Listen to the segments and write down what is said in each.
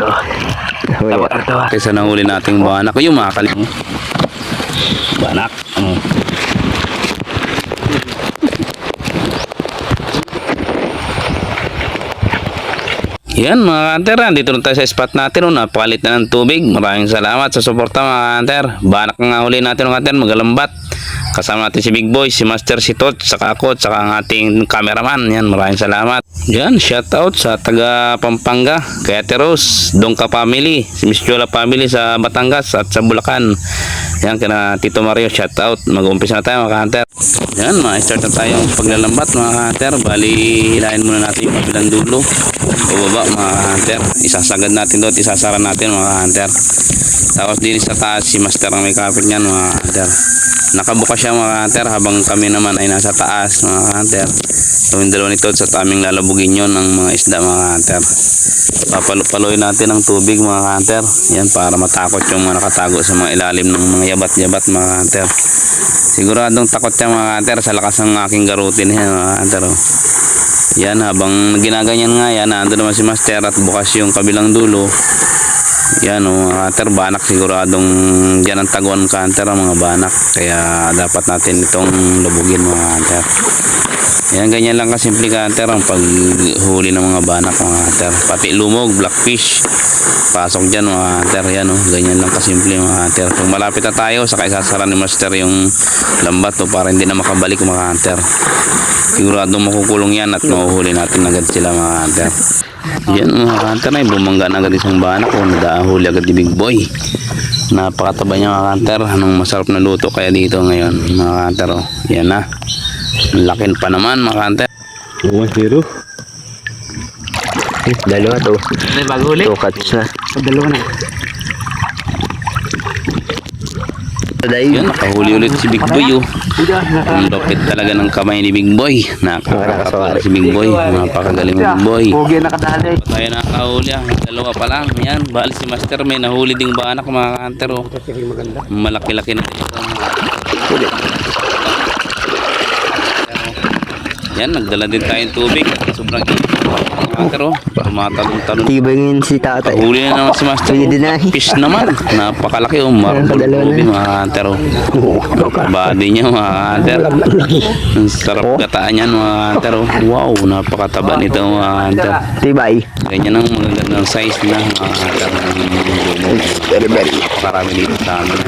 Tawa, tawa. Kaysa nahuli nating banak. Yung mga kalim. Banak. Oh. Yan mga hunter, dito na tayo sa spot natin. Oh, napakalit na ng tubig. Maraming salamat sa suporta mga hunter. Banak nga huli natin mga hunter, magalambat. Kasama natin si Big Boy, si Master si Tot, saka ako, saka ang ating cameraman. Yan, maraming salamat. Yan, shout out sa taga Pampanga, kay Ate Dongka family, si Miss Chola family sa Batangas at sa Bulacan. Yan, kina Tito Mario, shout out. Mag-umpisa na tayo mga hunter. Yan, ma-start na tayo ang paglalambat mga hunter. Bali, hilahin muna natin yung kabilang dulo. Bubaba mga hunter. Isasagad natin doon, isasara natin mga hunter. Tapos din sa taas, si Master ang may kapit niyan mga hunter. Nakabukas siya mga hunter habang kami naman ay nasa taas mga hunter. So yung dalawa nito sa taming lalabugin yun ng mga isda mga hunter. Papalo-paloy natin ang tubig mga hunter. Yan para matakot yung mga nakatago sa mga ilalim ng mga yabat-yabat mga hunter. Siguradong takot siya mga hunter sa lakas ng aking garutin yan mga hunter. Oh. Yan habang ginaganyan nga yan, nandun naman si Master at bukas yung kabilang dulo. Yan o, mga hunter, banak siguradong dyan ang taguan ka hunter ang mga banak. Kaya dapat natin itong lubugin mga hunter. Yan, ganyan lang kasimple ka hunter ang paghuli ng mga banak mga hunter. Pati lumog, blackfish. Pasok dyan mga hunter. Yan o, ganyan lang kasimple mga hunter. Kung malapit na tayo, saka isasara ni Master yung lambat o para hindi na makabalik mga hunter. Siguradong makukulong yan at mahuhuli natin agad sila mga hunter. Yan mga hunter ay bumangga na agad isang banak o nadahuli agad ni Big Boy. Napakataba niya mga hunter. Anong masarap na luto kaya dito ngayon mga hunter o. Yan na. Lakin pa naman mga hunter. 1-0. Dalawa to. May bago ulit. Two na. Dalawa na. Taday. Yan, nakahuli ulit si Big Boy oh. Ang lupit talaga ng kamay ni Big Boy. Nakakatawa si Big Boy. Napakagaling ng Big Boy. Pogi na kadali. Tayo nakahuli ah. Dalawa pa lang. Yan. Bali si Master may nahuli ding banak mga hunter oh. Malaki-laki na din ito. Yan, nagdala din tayong tubig. Sobrang init. Hunter oh. Tumatalong-talong. Tibay ngayon si tatay. Huli na naman si Master. Pwede na. Fish naman. Napakalaki oh. Marble tubig mga hunter oh. Body niya mga hunter. Ang sarap gataan yan mga hunter oh. Wow, napakataba nito mga hunter. Tibay. Ganyan ang magagandang size na mga hunter. Very, very. Marami dito sa amin.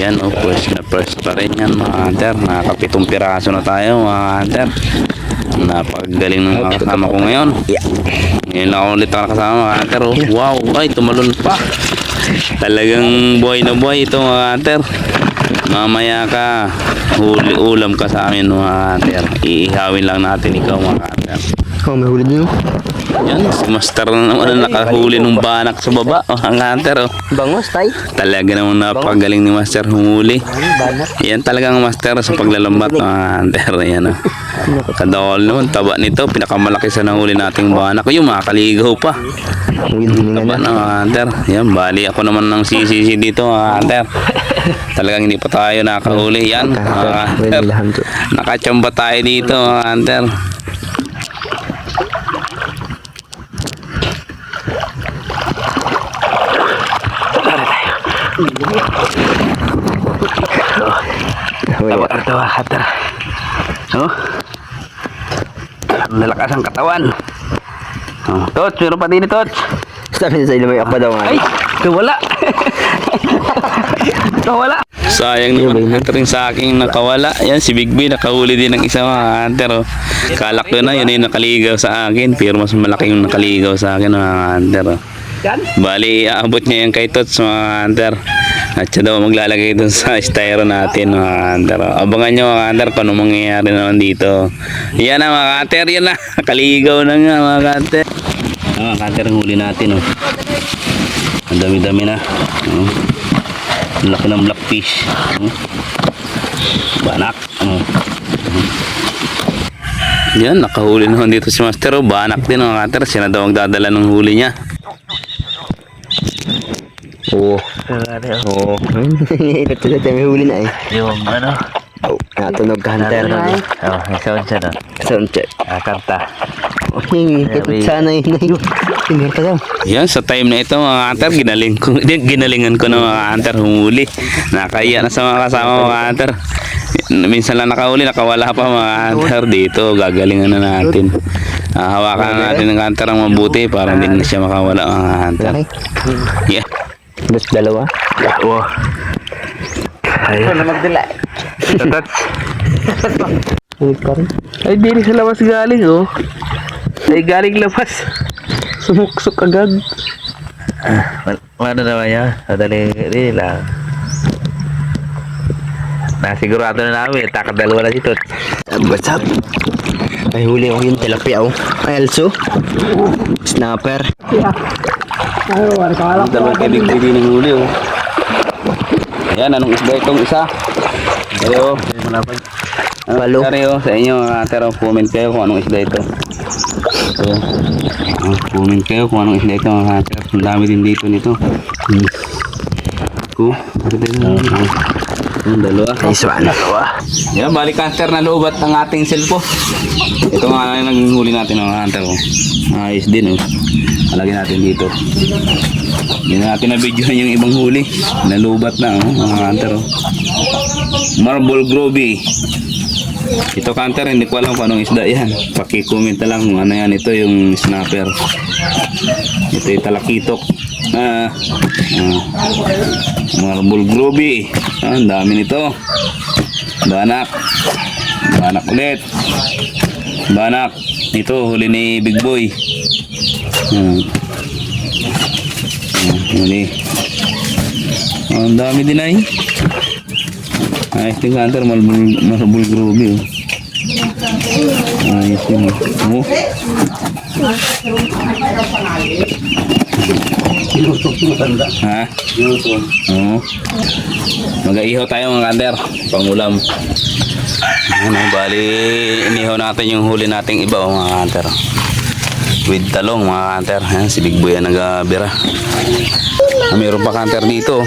Yan oh, first na first pa rin yan mga hunter. Nakapitong piraso na tayo mga hunter. Napakagaling ng mga kasama ko ngayon. Ngayon lang ako ulit nakasama mga hunter. Oh. Wow, ay tumalon pa. Talagang buhay na buhay ito mga hunter. Mamaya ka, huli ulam ka sa amin mga hunter. Iihawin lang natin ikaw mga hunter. Oh, may huli din. oh. Yan, Master na naman ang nakahuli ng banak sa baba. Mga hunter oh. Bangos, tay. Talaga namang napagaling ni Master humuli. Yan talagang Master sa paglalambat mga hunter. Yan oh. Kadawal naman, taba nito. Pinakamalaki sa nahuli nating banak. Yung makakaligaw pa. Taba na. na mga hunter. Yan, bali ako naman ng CCC dito mga hunter. Talagang hindi pa tayo nakahuli. Yan, mga hunter. Nakachamba tayo dito mga hunter. Tawa. Tawa, hatra. Oh. Lalakas ang katawan. Oh, Tots, meron pa din ni Tots. Sabi sa ilo may akba daw nga. Ay, wala. Wala. Sayang naman hunter rin sa aking nakawala. Yan, si Big B nakahuli din ng isang mga hunter. Oh. Kalak ko na, yun yung nakaligaw sa akin. Pero mas malaki yung nakaligaw sa akin mga hunter. Oh. Bali, aabot niya yung kay Tots mga hunter. At siya daw maglalagay dun sa styro natin mga hunter. Oh. Abangan nyo mga hunter kung ano mangyayari naman dito. Yan na mga hunter, yan na. Nakaligaw na nga mga hunter. Mga hunter ang huli natin. Oh. Ang dami-dami na. Oh. Ang laki ng blackfish. Oh. Banak. Oh. Yan, nakahuli naman dito si Master. Oh. Banak din mga hunter. Siya na daw ang dadala ng huli niya. Oo. Oo. Ito sa may huli na eh. Yung ano? Oh, natunog ka hunter. Oh, may sound siya doon. Sound check. Ah, kanta. Takot sana yun na yun. Tingnan ka daw. Yan, sa time na ito mga hunter, ginaling ko, ginalingan ko na mga hunter humuli. Nakaiya na sa mga kasama mga hunter. Minsan lang nakahuli, nakawala pa mga hunter dito. Gagalingan na natin. Ah, hawakan na natin ng hunter ang mabuti para hindi na siya makawala mga hunter. Yeah. Dos dalawa. Oo. Ay. Ano magdala? Tatat. Ulit pa rin. Ay, di rin sa labas galing, oh. Ay, galing labas. Sumuksok agad. Ah, ano naman yan? Madali, di lang. Nasigurado na namin, takadalawa na si Tot. What's up? Ay, huli ako yung tilapia oh. Ay, also. Snapper. Dalawang kaibigan pwede ng huli oh. Yan, anong isda itong isa? Ayo, malapad. Ano Palo. nangyari, oh, sa inyo hunter, oh, comment kayo kung anong isda ito. Ito. Oh, comment kayo kung anong isda ito mga. Ang dami din dito nito. Hmm. Ko, bakit ito? Yung dalawa. Nice one. Yan, balik hunter na loobat ang ating selfo. Ito nga ang naging huli natin mga hunter. Oh. Ayos din oh. Alagyan natin dito. Hindi na natin na video yung ibang huli. Nalubat na oh, mga hunter. Oh. Marble Grove. Ito hunter, hindi ko alam kung anong isda yan. Paki-comment na lang kung ano yan. Ito yung snapper. Ito yung talakitok. Ah, ah, Marble Grove. Ah, ang dami nito. Banak. Banak ulit. Banak. Ito, huli ni Big Boy. Hmm. Hmm, huli. Oh, ang dami din ay. Ayos din hunter, marble, marble grove. Oh. Ayos din. Oh. Oh. Ha? Oo. Mag-aihaw tayo mga kander. Pangulam. Ano, bali, inihaw natin yung huli nating iba oh, mga hunter. With talong mga hunter. Ayan, si Big Boy ang nagabira. Ah, mayroon pa hunter dito.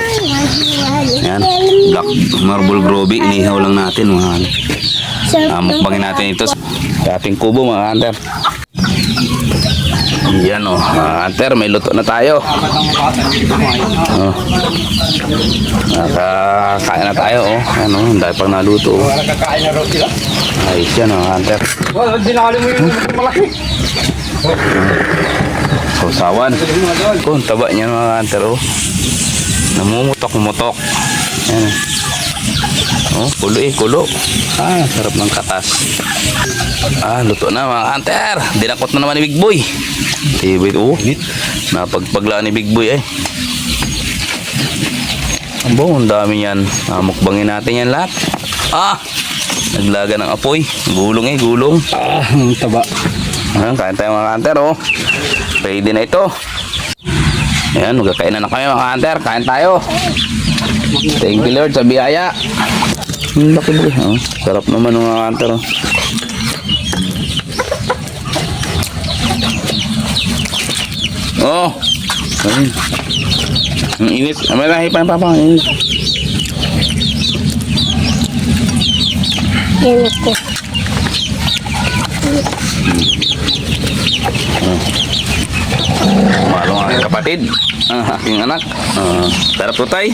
Ayan, Black Marble Grove. Inihaw lang natin mga hunter. Ah, mukbangin natin ito sa ating kubo mga hunter. Yan oh, mga hunter, may luto na tayo. Oh. Nakakain na tayo oh. Ano, dahil pang naluto. Oh. Ayos yan oh, hunter. Sausawan. Oh, ang taba niya mga hunter oh. Namumutok-mutok. Yan. Oh, kulo eh, kulo. Ah, sarap ng katas. Ah, luto na mga hunter. Dinakot na naman ni Big Boy. Tibit, oh. Napagpaglaan ni Big Boy eh. Ang ang dami yan. Ah, mukbangin natin yan lahat. Ah! Naglaga ng apoy. Gulong eh, gulong. Ah, ang taba. Ah, kain tayo mga hunter, oh. Ready na ito. Ayan, magkakain na na kami mga hunter. Kain tayo. Thank you Lord sa biyaya. Ang laki boy. Oh, sarap naman mga hunter. Oh. Oh. Ang init. Malahi pa papa. Ang init. Yan ako. Malong aking kapatid. Ang aking anak. Ah, sarap to tay.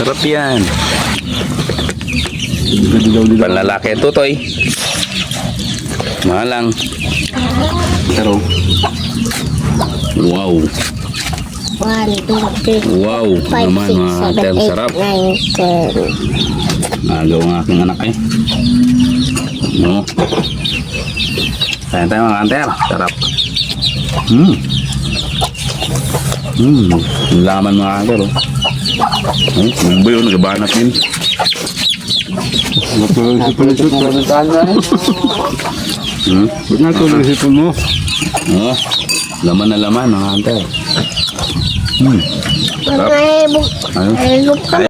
Sarap yan. Panlalaki ito toy. Malang. Pero. Wow. One, two, three, Wow. five, Naman six, mga seven, hunter. eight, Sarap. nine, ten. Agaw ang aking anak eh. No. Kain tayo mga hunter. Sarap. Hmm. Hmm. Laman mga hunter oh. Oh, kumboy oh, nagabanat din. Hmm? Ba't ito naisipon mo? Oh, laman na laman mga hunter. Hmm. Ibog. Ayun.